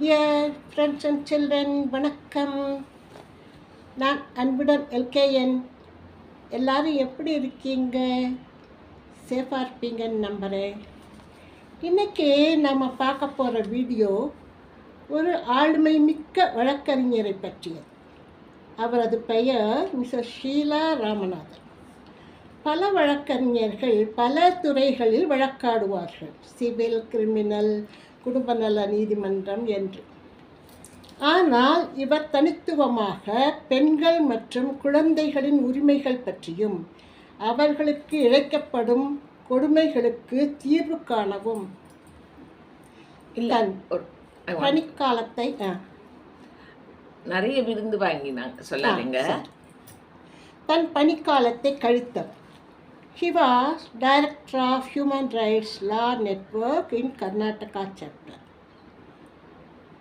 Dear friends and children வணக்கம். நான் அன்புடன் எல்கேஎன். எல்லாரும் எப்படி இருக்கீங்க? சேஃபாக இருப்பீங்கன்னு நம்புகிறேன் இன்றைக்கி நம்ம பார்க்க போகிற வீடியோ ஒரு ஆளுமை மிக்க வழக்கறிஞரை பற்றியது. அவரது பெயர் மிஸ்ஸஸ் ஷீலா ராமநாதன். பல வழக்கறிஞர்கள் பல துறைகளில் வழக்காடுவார்கள். சிவில் கிரிமினல் குடும்ப நல நீதிமன்றம் என்று. ஆனால் இவர் தனித்துவமாக பெண்கள் மற்றும் குழந்தைகளின் உரிமைகள் பற்றியும் அவர்களுக்கு இழைக்கப்படும் கொடுமைகளுக்கு தீர்வு காணவும். ஆ, நிறைய விருந்து வாங்கினாங்க சொல்லாதீங்க. தன் பணிக்காலத்தை கழித்தவர். He was director of human rights law network in Karnataka chapter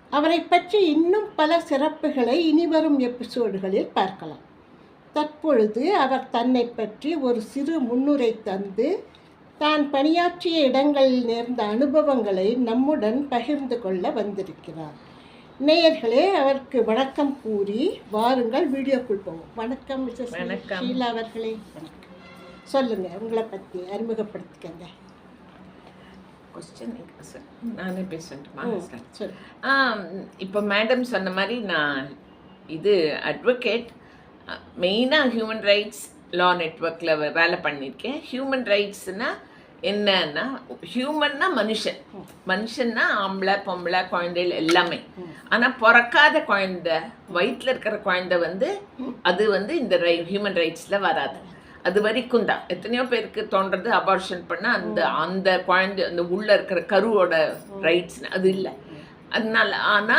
அவரை பற்றி இன்னும் பல சிறப்புகளை இனிவரும் எபிசோடுகளில் பார்க்கலாம். தற்பொழுது அவர் தன்னை பற்றி ஒரு சிறு முன்னுரை தந்து தான் பணியாற்றிய இடங்களில் நேர்ந்த அனுபவங்களை நம்முடன் பகிர்ந்து கொள்ள வந்திருக்கிறார். நேயர்களே அவருக்கு வணக்கம் கூறி வாருங்கள் வீடியோக்குள் போவோம். வணக்கம் மிஸ்ஸஸ் அவர்களே. வணக்கம். சொல்லுங்க உங்களை பற்றி அறிமுகப்படுத்திக்கங்க. கொஸ்டின் நானே பேசட்டுமா? சார் இப்போ மேடம் சொன்ன மாதிரி நான் இது அட்வொகேட் மெயினாக ஹியூமன் ரைட்ஸ் லா நெட்ஒர்க்கில் வேலை பண்ணியிருக்கேன். ஹியூமன் ரைட்ஸ்னா என்னன்னா ஹியூமன்னா மனுஷன். மனுஷன்னா ஆம்பளை பொம்பளை குழந்தைகள் எல்லாமே. ஆனால் பிறக்காத குழந்தை வயிற்றில் இருக்கிற குழந்தை வந்து அது வந்து இந்த ரை ஹியூமன் ரைட்ஸில் வராது. அது வரைக்கும் தான். எத்தனையோ பேருக்கு தோன்றது அபார்ஷன் பண்ண அந்த அந்த குழந்தை அந்த உள்ள இருக்கிற கருவோட ரைட்ஸ் அது இல்லை. அதனால ஆனா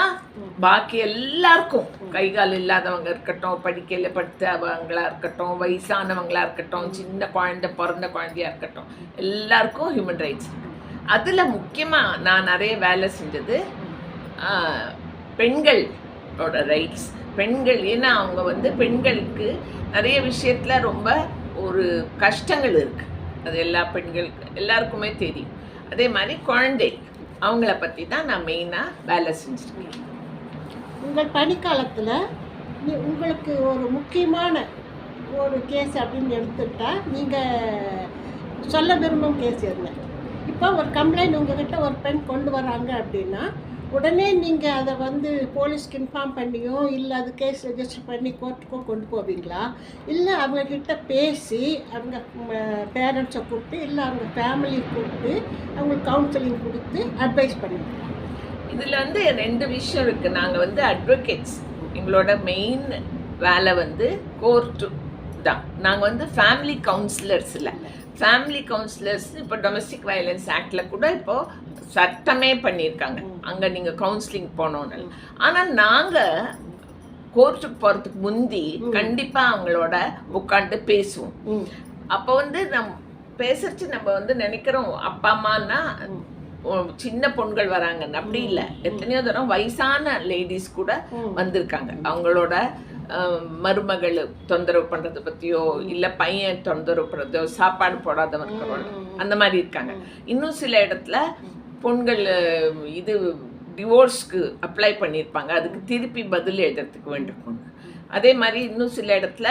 பாக்கி எல்லாருக்கும் கை கால் இல்லாதவங்க இருக்கட்டும் படிக்கையில் படுத்தவங்களா இருக்கட்டும் வயசானவங்களா இருக்கட்டும் சின்ன குழந்தை பிறந்த குழந்தையா இருக்கட்டும் எல்லாருக்கும் ஹியூமன் ரைட்ஸ் அதுல முக்கியமா நான் நிறைய வேலை செஞ்சது பெண்களோட ரைட்ஸ் பெண்கள் ஏன்னா அவங்க வந்து பெண்களுக்கு நிறைய விஷயத்துல ரொம்ப ஒரு கஷ்டங்கள் இருக்குது அது எல்லா பெண்களுக்கு எல்லாருக்குமே தெரியும். அதே மாதிரி குழந்தை அவங்கள பற்றி தான் நான் மெயினாக வேலை செஞ்சுருக்கேன். உங்கள் பணிக்காலத்தில் உங்களுக்கு ஒரு முக்கியமான ஒரு கேஸ் அப்படின்னு எடுத்துக்கிட்டா நீங்கள் சொல்ல விரும்பும் கேஸ் என்ன? இப்போ ஒரு கம்ப்ளைண்ட் உங்ககிட்ட ஒரு பெண் கொண்டு வராங்க அப்படின்னா உடனே நீங்கள் அதை வந்து போலீஸ்க்கு இன்ஃபார்ம் பண்ணியோ இல்லை அது கேஸ் ரெஜிஸ்டர் பண்ணி கோர்ட்டுக்கோ கொண்டு போவீங்களா? இல்லை அவங்கக்கிட்ட பேசி அவங்க பேரண்ட்ஸை கூப்பிட்டு இல்லை அவங்க ஃபேமிலியை கூப்பிட்டு அவங்களுக்கு கவுன்சிலிங் கொடுத்து அட்வைஸ் பண்ணுவீங்களா? இதில் வந்து ரெண்டு விஷயம் இருக்குது நாங்கள் வந்து அட்வொகேட்ஸ் எங்களோட மெயின் வேலை வந்து கோர்ட்டு தான். நாங்கள் வந்து ஃபேமிலி கவுன்சிலர்ஸ் இல்லை ஃபேமிலி கவுன்சிலர்ஸ் இப்போ டொமஸ்டிக் வயலன்ஸ் ஆக்டில் கூட இப்போது சட்டமே பண்ணியிருக்காங்க. அங்க நீங்க கவுன்சிலிங் போனோன்னு. ஆனா நாங்க கோர்ட்டுக்கு போறதுக்கு முந்தி கண்டிப்பா அவங்களோட உட்காந்து பேசுவோம். அப்போ வந்து நம் பேசுறச்சு நம்ம வந்து நினைக்கிறோம் அப்பா அம்மான்னா ஓ, சின்ன பொண்கள் வராங்கன்னு அப்படி இல்லை. எத்தனையோ தரம் வயசான லேடிஸ் கூட வந்திருக்காங்க. அவங்களோட மருமகள் தொந்தரவு பண்றதை பத்தியோ இல்ல பையன் தொந்தரவு பண்றதோ சாப்பாடு போடாதவங்க அந்த மாதிரி இருக்காங்க. இன்னும் சில இடத்துல பொண்கள் இது டிவோர்ஸ்க்கு அப்ளை பண்ணியிருப்பாங்க. அதுக்கு திருப்பி பதில் எழுதுறதுக்கு வேண்டியிருக்கும். அதே மாதிரி இன்னும் சில இடத்துல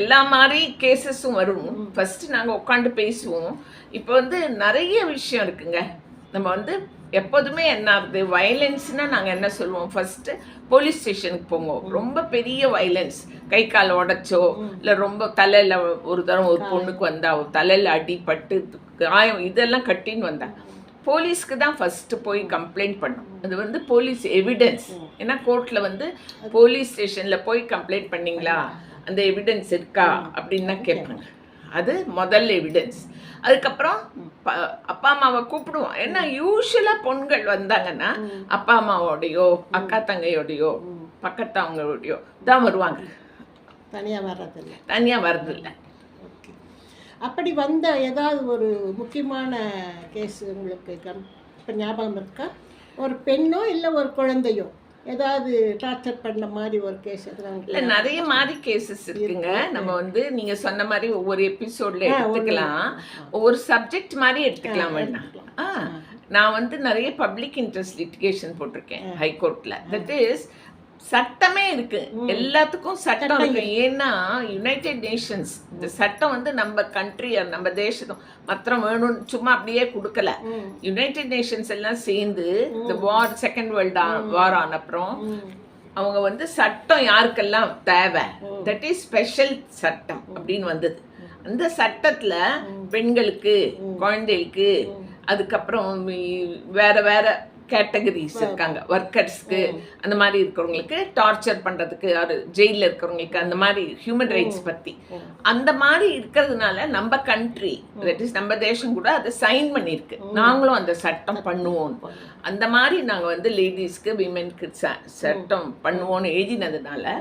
எல்லா மாதிரி கேசஸும் வரும். ஃபர்ஸ்ட் நாங்கள் உட்காந்து பேசுவோம். இப்போ வந்து நிறைய விஷயம் இருக்குங்க. நம்ம வந்து எப்போதுமே என்ன ஆகுது? வயலன்ஸ்னா நாங்கள் என்ன சொல்லுவோம்? ஃபர்ஸ்ட் போலீஸ் ஸ்டேஷனுக்கு போங்க. ரொம்ப பெரிய வயலன்ஸ் கை கால் உடைச்சோ இல்லை ரொம்ப தலையில் ஒரு தரம் ஒரு பொண்ணுக்கு வந்தா தலையில் அடிபட்டு காயம் இதெல்லாம் கட்டின்னு வந்தா. போலீஸ்க்கு தான் ஃபர்ஸ்ட் போய் கம்ப்ளைண்ட் பண்ணும். அது வந்து போலீஸ் எவிடன்ஸ் ஏன்னா கோர்ட்ல வந்து போலீஸ் ஸ்டேஷன்ல போய் கம்ப்ளைண்ட் பண்ணீங்களா? அந்த எவிடன்ஸ் இருக்கா? அப்படின்னு தான் கேட்பாங்க அது முதல் எவிடன்ஸ் அதுக்கப்புறம் அப்பா அம்மாவை கூப்பிடுவோம். ஏன்னா யூஸ்வலா பொண்கள் வந்தாங்கன்னா அப்பா அம்மாவோடையோ அக்கா தங்கையோடையோ பக்கத்தவங்களோடையோ தான் வருவாங்க. தனியாக வர்றதில்லை. தனியா வர்றது இல்லை ஓகே. அப்படி வந்த ஏதாவது ஒரு முக்கியமான கேஸ் உங்களுக்கு இப்போ ஞாபகம் இருக்கா? ஒரு பெண்ணோ இல்லை ஒரு குழந்தையோ? ஏதாவது டார்ச்சர் பண்ண மாதிரி ஒரு கேஸ் இல்ல நிறைய மாதிரி கேசஸ் இருக்குங்க. நம்ம வந்து நீங்க சொன்ன மாதிரி ஒவ்வொரு எபிசோட்ல எடுத்துக்கலாம். ஒவ்வொரு சப்ஜெக்ட் மாதிரி எடுத்துக்கலாம் வேண்டாம். நான் வந்து நிறைய பப்ளிக் இன்ட்ரெஸ்ட் லிட்டிகேஷன் போட்டிருக்கேன் ஹைகோர்ட்ல தட் இஸ் சட்டமே இருக்கு. எல்லாத்துக்கும் சட்டம் இருக்கு. ஏன்னா யுனைடெட் நேஷன்ஸ் இந்த சட்டம் வந்து நம்ம கண்ட்ரி நம்ம தேசம் மாத்திரம் வேணும்னு சும்மா அப்படியே கொடுக்கல. யுனைடெட் நேஷன்ஸ் எல்லாம் சேர்ந்து இந்த வார் செகண்ட் வேர்ல்டு வார் ஆன அப்புறம் அவங்க வந்து சட்டம் யாருக்கெல்லாம் தேவை? தட் இஸ் ஸ்பெஷல் சட்டம் அப்படின்னு வந்தது. அந்த சட்டத்துல பெண்களுக்கு குழந்தைகளுக்கு அதுக்கப்புறம் வேற வேற கேட்டகரிஸ் இருக்காங்க. ஒர்க்கர்ஸ்க்கு அந்த மாதிரி இருக்கிறவங்களுக்கு டார்ச்சர் பண்றதுக்கு ஒரு ஜெயில இருக்கிறவங்களுக்கு அந்த மாதிரி ஹியூமன் ரைட்ஸ் பத்தி. அந்த மாதிரி இருக்கிறதுனால நம்ம கண்ட்ரி தட் இஸ் நம்ம தேசம் கூட அதை சைன் பண்ணியிருக்கு. நாங்களும் அந்த சட்டம் பண்ணுவோம். அந்த மாதிரி நாங்க வந்து லேடிஸ்க்கு விமென்க்கு சட்டம் பண்ணுவோம்னு எழுதினதுனால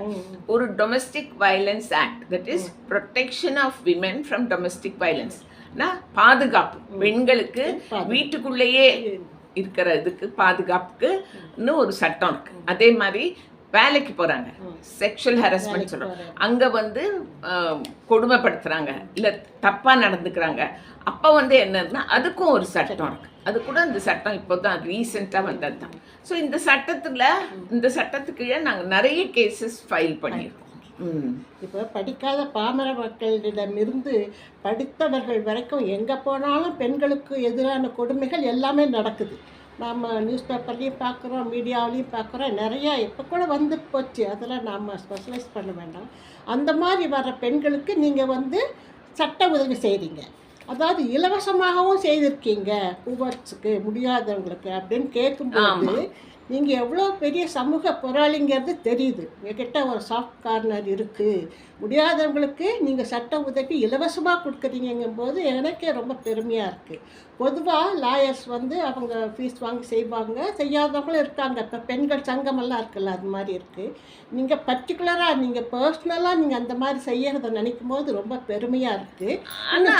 ஒரு domestic violence act that is protection of women from domestic violence பாதுகாப்பு. பெண்களுக்கு வீட்டுக்குள்ளேயே இருக்கிற இதுக்கு பாதுகாப்புக்கு இன்னும் ஒரு சட்டம் இருக்கு. அதே மாதிரி வேலைக்கு போறாங்க. செக்ஷுவல் ஹராஸ்மெண்ட் சொல்றோம். அங்க வந்து ஆஹ், கொடுமைப்படுத்துறாங்க. இல்ல தப்பா நடந்துக்கிறாங்க. அப்ப வந்து என்னன்னா அதுக்கும் ஒரு சட்டம் இருக்கு. அது கூட இந்த சட்டம் இப்போதான் ரீசெண்டா வந்தது தான் ஸோ இந்த சட்டத்துல இந்த சட்டத்துக்கு நாங்க நிறைய கேசஸ் ஃபைல் பண்ணியிருக்கோம். இப்போ படிக்காத பாமர மக்களிடமிருந்து படித்தவர்கள் வரைக்கும் எங்கே போனாலும் பெண்களுக்கு எதிரான கொடுமைகள் எல்லாமே நடக்குது. நாம் நியூஸ் பேப்பர்லேயும் பார்க்குறோம் மீடியாவிலையும் பார்க்குறோம் நிறையா இப்போ கூட வந்து போச்சு. அதில் நாம் ஸ்பெஷலைஸ் பண்ண வேண்டாம். அந்த மாதிரி வர பெண்களுக்கு நீங்கள் வந்து சட்ட உதவி செய்கிறீங்க அதாவது இலவசமாகவும் செய்திருக்கீங்க. பூவர்ஸுக்கு முடியாதவங்களுக்கு அப்படின்னு கேட்கும்போது நீங்கள் எவ்வளோ பெரிய சமூக போராளிங்கிறது தெரியுது. என்கிட்ட ஒரு சாஃப்ட் கார்னர் இருக்குது முடியாதவங்களுக்கு நீங்கள் சட்ட உதவி இலவசமாக கொடுக்குறீங்கும் போது எனக்கே ரொம்ப பெருமையாக இருக்குது பொதுவாக லாயர்ஸ் வந்து அவங்க ஃபீஸ் வாங்கி செய்வாங்க. செய்யாதவங்களும் இருக்காங்க. இப்போ பெண்கள் சங்கமெல்லாம் இருக்குல்ல அது மாதிரி இருக்குது நீங்கள் பர்டிகுலராக நீங்கள் பர்சனலாக நீங்கள் அந்த மாதிரி செய்யறதை நினைக்கும் போது ரொம்ப பெருமையாக இருக்குது ஆனா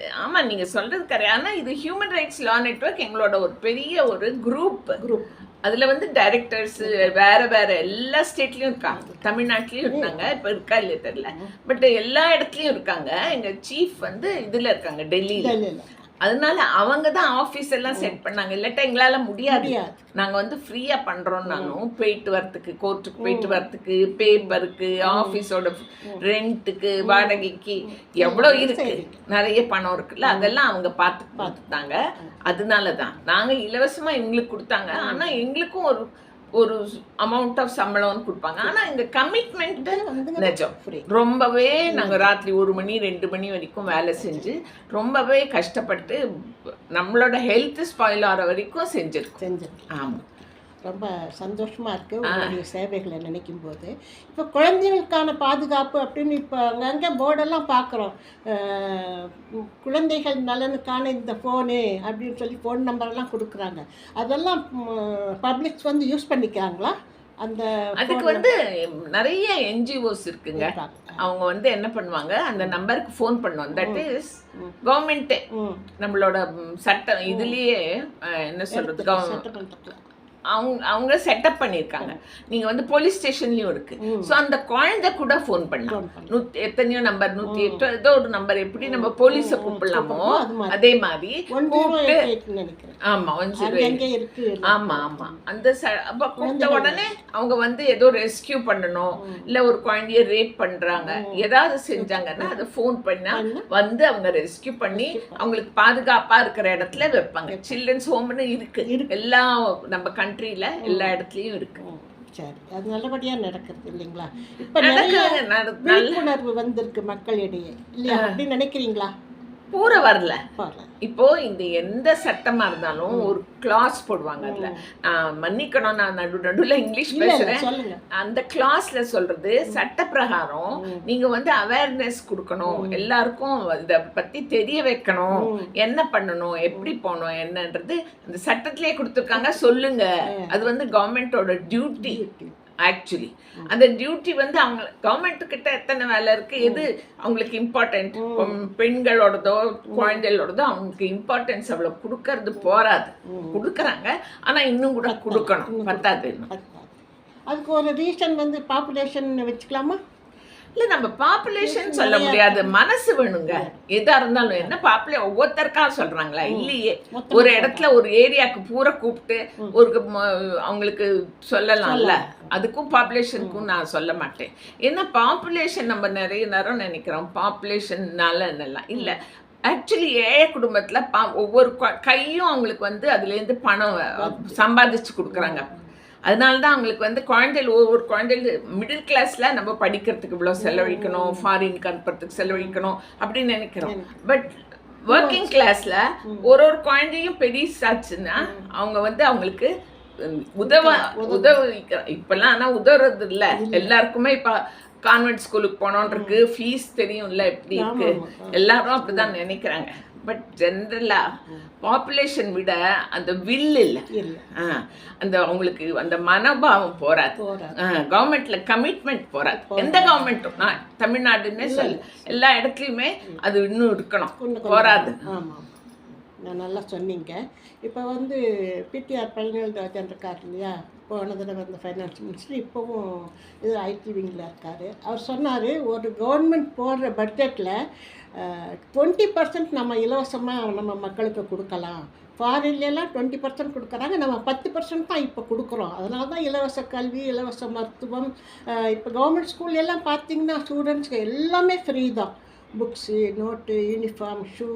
இது ஆமா நீங்க சொல்றது கரெக்ட் இது ஹியூமன் ரைட்ஸ் லா நெட்வொர்க் எங்களோட ஒரு பெரிய ஒரு குரூப் குரூப் அதுல வந்து டைரக்டர்ஸ் வேற வேற எல்லா ஸ்டேட்லயும் இருக்காங்க. தமிழ்நாட்டிலயும் இருந்தாங்க இப்ப இருக்கா இல்லையா தெரியல. பட் எல்லா இடத்துலயும் இருக்காங்க. எங்க சீஃப் வந்து இதுல இருக்காங்க டெல்லியில. அதனால அவங்க தான் ஆஃபீஸ் எல்லாம் செட் பண்ணாங்க. இல்லாட்டா எங்களால முடியாது. முடியாது. நாங்க வந்து ஃப்ரீயா பண்றோம் நானும் போயிட்டு வரதுக்கு கோர்ட்டுக்கு போயிட்டு வரதுக்கு பேப்பருக்கு ஆஃபீஸோட ரெண்ட்டுக்கு வாடகைக்கு எவ்வளவு இருக்கு? நிறைய பணம் இருக்குல்ல? அதெல்லாம் அவங்க பார்த்து பார்த்துட்டாங்க அதனால தான் நாங்க இலவசமா எங்களுக்கு கொடுத்தாங்க. ஆனா எங்களுக்கும் ஒரு ஒரு அமௌண்ட் ஆஃப் சம்பளம்னு கொடுப்பாங்க. ஆனா எங்க கமிட்மெண்ட் நிஜம். ரொம்பவே நாங்க ராத்திரி ஒரு மணி ரெண்டு மணி வரைக்கும் வேலை செஞ்சு ரொம்பவே கஷ்டப்பட்டு நம்மளோட ஹெல்த் ஸ்பாயில் ஆகிற வரைக்கும் செஞ்சிருக்கோம். செஞ்சிருக்கேன் ஆமா. ரொம்ப சந்தோஷமாக இருக்குது உங்களுடைய சேவைகளை நினைக்கும் போது இப்போ குழந்தைகளுக்கான பாதுகாப்பு அப்படின்னு இப்போ அங்கங்கே போர்டெல்லாம் பார்க்குறோம் குழந்தைகள் நலனுக்கான இந்த ஃபோனு அப்படின்னு சொல்லி ஃபோன் நம்பரெல்லாம் கொடுக்குறாங்க. அதெல்லாம் பப்ளிக்ஸ் வந்து யூஸ் பண்ணிக்கிறாங்களா? அந்த அதுக்கு வந்து நிறைய என்ஜிஓஸ் இருக்குங்க. அவங்க வந்து என்ன பண்ணுவாங்க? அந்த நம்பருக்கு ஃபோன் பண்ணுவோம் தட் இஸ் கவர்மெண்ட்டே நம்மளோட சட்டம் இதுலயே என்ன சொல்றது? அவங்க அவங்க செட்டப் பண்ணியிருக்காங்க. நீங்க வந்து போலீஸ் ஸ்டேஷன்லயும் இருக்கு. சோ அந்த குழந்தை கூட ஃபோன் பண்ணலாம். நூத்தி எத்தனையோ நம்பர் நூத்தி எட்டு ஏதோ ஒரு நம்பர் எப்படி நம்ம போலீஸ கூப்பிடலாமோ அது மாதிரி. மாதிரி ஒன் ஜீரோ ஆமா ஒன் ஜீரோ ஆமா ஆமா. அந்த அப்ப கூப்பிட்ட உடனே அவங்க வந்து ஏதோ ரெஸ்கியூ பண்ணணும் இல்ல ஒரு குழந்தைய ரேப் பண்றாங்க ஏதாவது செஞ்சாங்கன்னா அதை ஃபோன் பண்ணா வந்து அவங்க ரெஸ்கியூ பண்ணி அவங்களுக்கு பாதுகாப்பா இருக்கிற இடத்துல வைப்பாங்க. சில்ட்ரன்ஸ் ஹோம்னு இருக்கு. எல்லா நம்ம கண்ட்ரில எல்லா இடத்துலயும் இருக்கு. ம், சரி. அது நல்லபடியாக நடக்கிறது இல்லைங்களா? இப்போ நிறைய விழிப்புணர்வு வந்திருக்கு மக்களிடையே. இல்லையா? அப்படின்னு நினைக்கிறீங்களா? பூர வரல. இப்போ இந்த எந்த சட்டமா இருந்தாலும் ஒரு கிளாஸ் போடுவாங்க அதுல. நான் மன்னிக்கணும் நான் நடு நடுவுல இங்கிலீஷ் பேசுறேன். அந்த கிளாஸ்ல சொல்றது சட்ட பிரகாரம் நீங்க வந்து அவேர்னஸ் கொடுக்கணும். எல்லாருக்கும் இத பத்தி தெரிய வைக்கணும். என்ன பண்ணணும் எப்படி போகணும் என்னன்றது அந்த சட்டத்திலே கொடுத்துருக்காங்க. சொல்லுங்க. அது வந்து கவர்மெண்டோட டியூட்டி ஆக்சுவலி அந்த டியூட்டி வந்து அவங்க கவர்மெண்ட் கிட்ட எத்தனை வேலை இருக்கு? எது அவங்களுக்கு இம்பார்ட்டன்ட் பெண்களோடதோ குழந்தைகளோடதோ அவங்களுக்கு இம்பார்ட்டன்ஸ் அவ்வளவு கொடுக்கறது போராது கொடுக்கறாங்க. ஆனா இன்னும் கூட கொடுக்கணும். பத்தாது. அதுக்கு ஒரு ரீசன் வந்து பாப்புலேஷன் வச்சுக்கலாமா? இல்ல நம்ம பாப்புலேஷன் சொல்ல முடியாது. மனசு வேணுங்க. எதா இருந்தாலும் என்ன பாப்புலே ஒவ்வொருத்தருக்கா சொல்றாங்களா? இல்லையே. ஒரு இடத்துல ஒரு ஏரியாக்கு பூரா கூப்பிட்டு ஒரு அவங்களுக்கு சொல்லலாம்ல. அதுக்கும் பாப்புலேஷனுக்கும் நான் சொல்ல மாட்டேன். ஏன்னா பாப்புலேஷன் நம்ம நிறைய நேரம் நினைக்கிறோம். பாப்புலேஷன்னால என்னெல்லாம்? இல்ல. ஆக்சுவலி ஏழை குடும்பத்துல பா- ஒவ்வொரு கையும் அவங்களுக்கு வந்து அதுல இருந்து பணம் சம்பாதிச்சு கொடுக்குறாங்க. அதனால தான் அவங்களுக்கு வந்து குழந்தைகள் ஒவ்வொரு குழந்தைகள் மிடில் கிளாஸ்ல நம்ம படிக்கிறதுக்கு இவ்வளோ செலவழிக்கணும் ஃபாரினுக்கு அனுப்புறதுக்கு செலவழிக்கணும் அப்படின்னு நினைக்கிறோம். பட் ஒர்க்கிங் கிளாஸ்ல ஒரு ஒரு குழந்தையும் பெரிசாச்சுன்னா அவங்க வந்து அவங்களுக்கு உதவ உதவிக்கிற இப்பெல்லாம் ஆனா உதவுறது இல்ல. எல்லாருக்குமே இப்ப கான்வென்ட் ஸ்கூலுக்கு போனோன்னு இருக்கு ஃபீஸ் தெரியும்ல எப்படி இருக்கு? எல்லாரும் அப்படிதான் நினைக்கிறாங்க. பட் ஜென்ரலா பாப்புலேஷன் விட அந்த வில் இல்லை. அந்த அவங்களுக்கு அந்த மனோபாவம் போறாது. கவர்மெண்ட்ல கமிட்மெண்ட் போறாது. எந்த கவர்மெண்ட்டும் நான் தமிழ்நாடுன்னே சொல்லு. எல்லா இடத்துலயுமே அது இன்னும் இருக்கணும். போராது நல்லா சொன்னீங்க. இப்போ வந்து பிடிஆர் பழனிவேல்ராஜன் இருக்கார் இல்லையா? போன தடவை வந்த ஃபைனான்ஸ் மினிஸ்டர் இப்போவும் இது ஐடி விங்கில் இருக்கார். அவர் சொன்னார் ஒரு கவர்மெண்ட் போடுற பட்ஜெட்டில் டுவெண்ட்டி பர்சன்ட் நம்ம இலவசமாக நம்ம மக்களுக்கு கொடுக்கலாம். ஃபாரின்லாம் டுவெண்ட்டி பர்சன்ட் கொடுக்குறாங்க நம்ம பத்து பர்சன்ட் தான் இப்போ கொடுக்குறோம். அதனால தான் இலவச கல்வி இலவச மருத்துவம் இப்போ கவர்மெண்ட் ஸ்கூல் எல்லாம் பார்த்திங்கன்னா ஸ்டூடெண்ட்ஸ்க்கு எல்லாமே ஃப்ரீ தான். Books note uniform shoe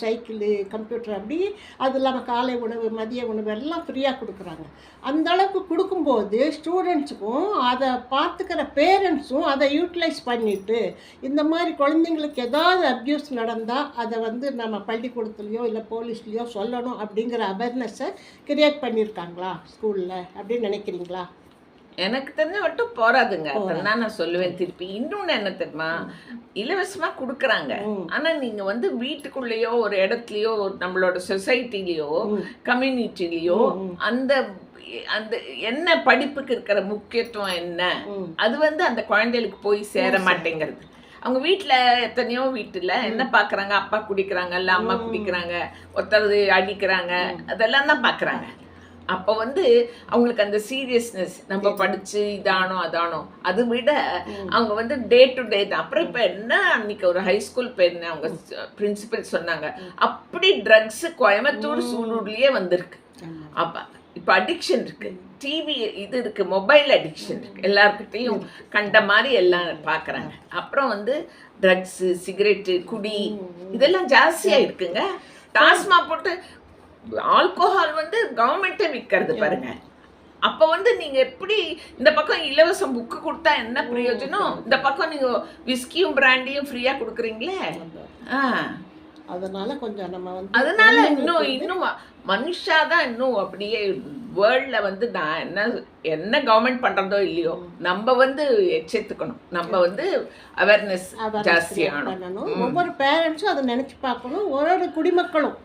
cycle computer அப்படி அது இல்லாமல் காலை உணவு மதிய உணவு எல்லாம் ஃப்ரீயாக கொடுக்குறாங்க. அந்த அளவுக்கு கொடுக்கும்போது ஸ்டூடெண்ட்ஸுக்கும் அதை பார்த்துக்கிற பேரண்ட்ஸும் அதை யூட்டிலைஸ் பண்ணிட்டு இந்த மாதிரி குழந்தைங்களுக்கு ஏதாவது அப்யூஸ் நடந்தால் அதை வந்து நம்ம பள்ளிக்கூடத்துலையோ இல்லை போலீஸ்லேயோ சொல்லணும் அப்படிங்கிற அவேர்னஸை க்ரியேட் பண்ணியிருக்காங்களா ஸ்கூலில் அப்படின்னு நினைக்கிறீங்களா? எனக்கு தெரிஞ்ச மட்டும் போறாதுங்க. அதான் நான் சொல்லுவேன் திருப்பி. இன்னொன்னு என்ன தெரியுமா? இலவசமா கொடுக்குறாங்க. ஆனா நீங்க வந்து வீட்டுக்குள்ளேயோ ஒரு இடத்துலயோ நம்மளோட சொசைட்டிலயோ கம்யூனிட்டிலயோ அந்த அந்த என்ன படிப்புக்கு இருக்கிற முக்கியத்துவம் என்ன. அது வந்து அந்த குழந்தைகளுக்கு போய் சேர மாட்டேங்கிறது. அவங்க வீட்ல எத்தனையோ வீட்டுல என்ன பாக்குறாங்க? அப்பா குடிக்கிறாங்க இல்ல அம்மா குடிக்கிறாங்க ஒருத்தர் அடிக்கிறாங்க அதெல்லாம் தான் பாக்குறாங்க. அப்ப வந்து அவங்களுக்கு அந்த சீரியஸ்னஸ் நம்ம படிச்சு இதானோ அதானோ அது விட அவங்க வந்து டே டு டே தான். அப்புறம் இப்ப என்ன அன்னைக்கு ஒரு ஹை ஸ்கூல் போயிருந்தேன். அவங்க பிரின்சிபல் சொன்னாங்க. அப்படி ட்ரக்ஸ் கோயம்புத்தூர் சூலூர்லயே வந்திருக்கு. அப்ப இப்ப அடிக்ஷன் இருக்கு. டிவி இது இருக்கு மொபைல் அடிக்ஷன் இருக்கு. எல்லார்கிட்டையும் கண்ட மாதிரி எல்லாம் பாக்குறாங்க. அப்புறம் வந்து ட்ரக்ஸ் சிகரெட்டு குடி இதெல்லாம் ஜாஸ்தியா இருக்குங்க. டாஸ்மா போட்டு ஆல்கோஹால் வந்து கவர்மெண்ட்டே விற்கிறது பாருங்க. அப்ப வந்து நீங்க எப்படி இந்த பக்கம் இலவசம் புக்கு கொடுத்தா என்ன பிரயோஜனம்? இந்த பக்கம் நீங்க விஸ்கியும் பிராண்டியும் ஃப்ரீயா கொடுக்குறீங்களே? ஆ. அதனால கொஞ்சம் நம்ம வந்து அதனால இன்னும் இன்னும் மனுஷாதான் இன்னும் அப்படியே வேர்ல்ட்ல வந்து நான் என்ன என்ன கவர்மெண்ட் பண்றதோ இல்லையோ நம்ம வந்து எச்சரித்துக்கணும் நம்ம வந்து அவேர்னஸ் ஜாஸ்தி ஆகணும். ஒவ்வொரு பேரண்ட்ஸும் அதை நினச்சி பார்க்கணும். ஒரு ஒரு குடிமக்களும்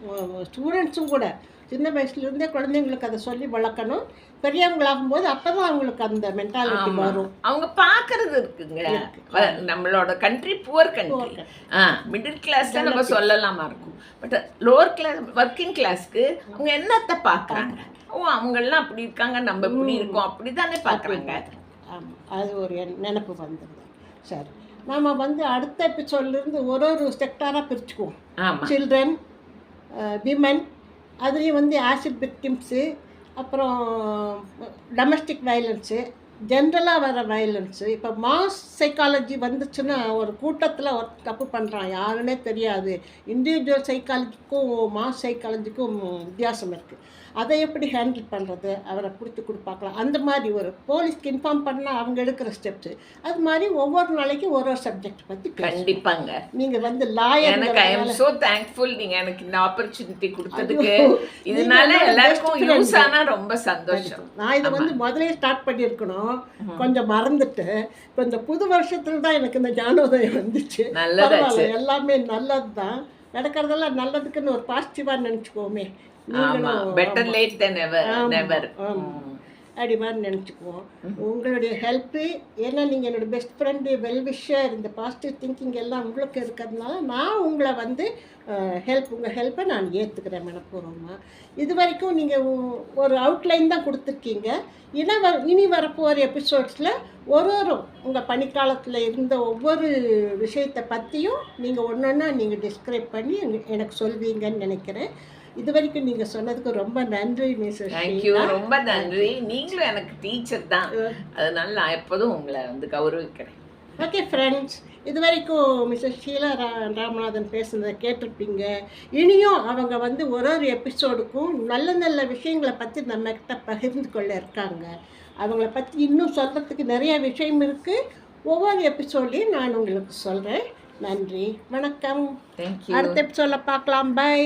ஸ்டூடெண்ட்ஸும் கூட. சின்ன வயசுலேருந்தே குழந்தைங்களுக்கு அதை சொல்லி வளர்க்கணும். பெரியவங்களாகும் போது அப்போ தான் அவங்களுக்கு அந்த மென்டாலிட்டி வரும். அவங்க பாக்குறது இருக்குங்க. நம்மளோட கண்ட்ரி புவர் கண்ட்ரி ஆ மிடில் கிளாஸ்ல நம்ம சொல்லலாமா இருக்கும். பட் லோவர் கிளாஸ் ஒர்க்கிங் கிளாஸ்க்கு அவங்க என்னத்தை பாக்குறாங்க ஓ அவங்க எல்லாம் அப்படி இருக்காங்க நம்ம இப்படி இருக்கோம் அப்படிதானே. பாக்குறாங்க ஆமாம் அது ஒரு நினப்பு வந்துடுது சரி நாம் வந்து அடுத்த எபிசோட்லேருந்து ஒரு ஒரு செக்டாராக பிரிச்சுக்குவோம். சில்ட்ரன் விமன் அதுலேயும் வந்து ஆசிட் விக்டிம்ஸு அப்புறம் டொமஸ்டிக் வயலன்ஸு ஜென்ரலாக வர வயலன்ஸு இப்போ மாஸ் சைக்காலஜி வந்துச்சுன்னா ஒரு கூட்டத்தில் ஒரு தப்பு பண்ணுறான் யாருன்னே தெரியாது. இண்டிவிஜுவல் சைக்காலஜிக்கும் மாஸ் சைக்காலஜிக்கும் வித்தியாசம் இருக்குது அதை எப்படி ஹேண்டில் பண்ணுறது அவரை பிடிச்சி கொடுப்பாக்கலாம் அந்த மாதிரி ஒரு போலீஸ்க்கு இன்ஃபார்ம் பண்ணால் அவங்க எடுக்கிற ஸ்டெப்ஸு அது மாதிரி ஒவ்வொரு நாளைக்கும் ஒரு ஒரு சப்ஜெக்ட் பற்றி கண்டிப்பாங்க. நீங்கள் வந்து எனக்கு I lawyer am so thankful நீங்க எனக்கு இந்த ஆப்பர்ச்சுனிட்டி கொடுத்ததுக்கு. இதனால எல்லாருக்கும். யூஸ் ஆனா ரொம்ப சந்தோஷம். நான் இதை வந்து முதலே ஸ்டார்ட் பண்ணியிருக்கணும். கொஞ்சம் மறந்துட்டு இப்போ இந்த புது வருஷத்துல தான் எனக்கு இந்த ஞானோதயம் வந்துச்சு. பரவாயில்ல, எல்லாமே நல்லது தான் நடக்கிறதெல்லாம் நல்லதுக்குன்னு ஒரு பாசிட்டிவாக நினச்சிக்கோமே. Better late than ever never அப்படி மாதிரி நினச்சிக்குவோம். உங்களுடைய ஹெல்ப்பு ஏன்னா நீங்கள் என்னோட பெஸ்ட் ஃப்ரெண்டு வெல்விஷர் இந்த பாசிட்டிவ் திங்கிங் எல்லாம் உங்களுக்கு இருக்கிறதுனால நான் உங்களை வந்து ஹெல்ப் உங்கள் ஹெல்ப்பை நான் ஏற்றுக்கிறேன் மனப்பூர்வமாக இது வரைக்கும் நீங்கள் ஒரு அவுட்லைன் தான் கொடுத்துருக்கீங்க. இனி வ இனி வரப்போகிற எபிசோட்ஸில் ஒரு ஒரு உங்கள் பனிக்காலத்தில் இருந்த ஒவ்வொரு விஷயத்தை பற்றியும் நீங்கள் ஒன்று ஒன்றா நீங்கள் டிஸ்கிரைப் பண்ணி எனக்கு சொல்வீங்கன்னு நினைக்கிறேன். இது வரைக்கும் நீங்கள் சொன்னதுக்கு ரொம்ப நன்றி மிஸ்ஸஸ் தேங்க்யூ ரொம்ப நன்றி. நீங்களும் எனக்கு டீச்சர் தான். அதனால நான் எப்போதும் உங்களை வந்து கௌரவிக்கிறேன். ஓகே ஃப்ரெண்ட்ஸ் இது வரைக்கும் மிஸ்ஸஸ் ஷீலா ரா ராமநாதன் பேசுனதை கேட்டிருப்பீங்க. இனியும் அவங்க வந்து ஒரு ஒரு எபிசோடுக்கும் நல்ல நல்ல விஷயங்களை பற்றி நம்மக்கிட்ட பகிர்ந்து கொள்ள இருக்காங்க. அவங்கள பற்றி இன்னும் சொல்கிறதுக்கு நிறைய விஷயம் இருக்குது ஒவ்வொரு எபிசோட்லையும் நான் உங்களுக்கு சொல்கிறேன் நன்றி. வணக்கம். தேங்க்யூ அடுத்த எபிசோடில் பார்க்கலாம். பை.